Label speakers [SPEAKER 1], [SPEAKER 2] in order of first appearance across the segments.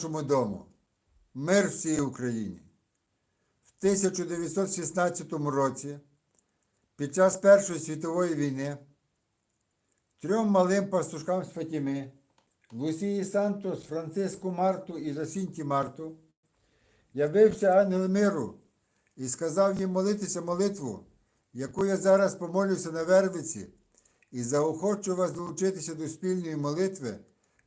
[SPEAKER 1] нашому дому. Мир всій Україні. В 1916 році, під час Першої світової війни, трьом малим пастушкам з Фатіми, Лусії Сантос, Франциску Марту і Жасінті Марту, явився ангел миру і сказав їм молитися молитву, яку я зараз помолюся на Вервиці, і заохочу вас долучитися до спільної молитви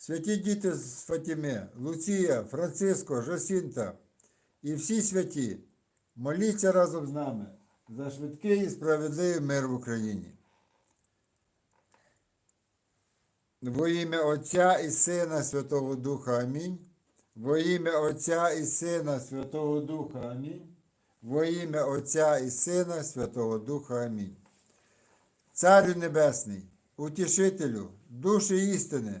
[SPEAKER 1] Святі діти з Фатіми, Луція, Франциско, Жосінта і всі святі, моліться разом з нами за швидкий і справедливий мир в Україні. Во ім'я Отця і Сина Святого Духа Амінь. Во ім'я Отця і Сина Святого Духа Амінь. Во ім'я Отця і Сина Святого Духа Амінь. Царю Небесний, утішителю, душі істини,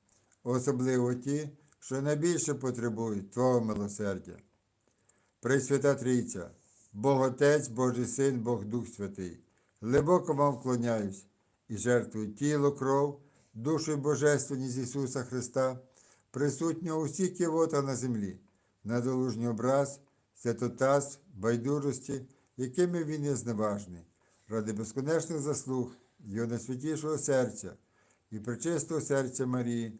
[SPEAKER 1] особливо ті, що найбільше потребують Твого милосердя. Пресвята Трійця, Бог Отець, Божий Син, Бог Дух Святий, глибоко вам вклоняюсь і жертвую тіло, кров, душу і божественність Ісуса Христа, присутнього всіх кивотах на землі, на долужній образ, святотаз, байдужості, якими він є зневажний, ради безконечних заслуг Його найсвятішого серця і пречистого серця Марії,